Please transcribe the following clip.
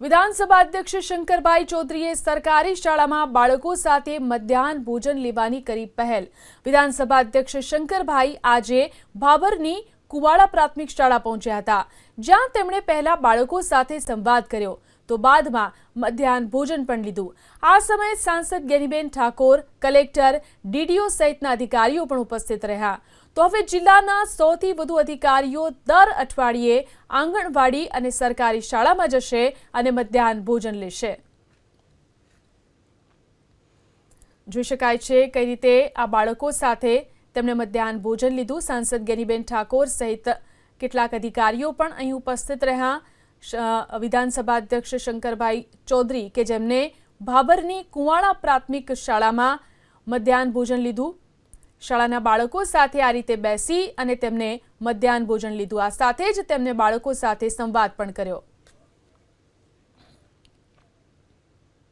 વિધાનસભા અધ્યક્ષ શંકરભાઈ ચૌધરીએ સરકારી શાળામાં બાળકો સાથે મધ્યાહન ભોજન લેવાની કરી પહેલ. વિધાનસભા અધ્યક્ષ શંકરભાઈ આજે ભાભરની કુવાડા પ્રાથમિક શાળા પહોંચ્યા હતા, જ્યાં તેમણે પહેલા બાળકો સાથે સંવાદ કર્યો. તો બાદમાં મધ્યાહન ભોજન પણ લીધું. આ સમયે સાંસદ ગેનીબેન ઠાકોર, કલેક્ટર, ડીડીઓ સહિતના અધિકારીઓ પણ ઉપસ્થિત રહ્યા. તો હવે જિલ્લાના સૌથી વધુ અધિકારીઓ દર અઠવાડિયે આંગણવાડી અને સરકારી શાળામાં જશે અને મધ્યાહન ભોજન લેશે. જોઈ શકાય છે કઈ રીતે આ બાળકો સાથે તેમણે મધ્યાહન ભોજન લીધું. સાંસદ ગેનીબેન ઠાકોર સહિત કેટલાક અધિકારીઓ પણ અહીં ઉપસ્થિત રહ્યા. વિધાનસભા અધ્યક્ષ શંકરભાઈ ચૌધરી કે જેમને ભાભરની કુવાડા પ્રાથમિક શાળામાં મધ્યાહન ભોજન લીધું. શાળાના બાળકો સાથે આ રીતે બેસી અને તેમને મધ્યાહન ભોજન લીધું. આ સાથે જ તેમને બાળકો સાથે સંવાદ પણ કર્યો.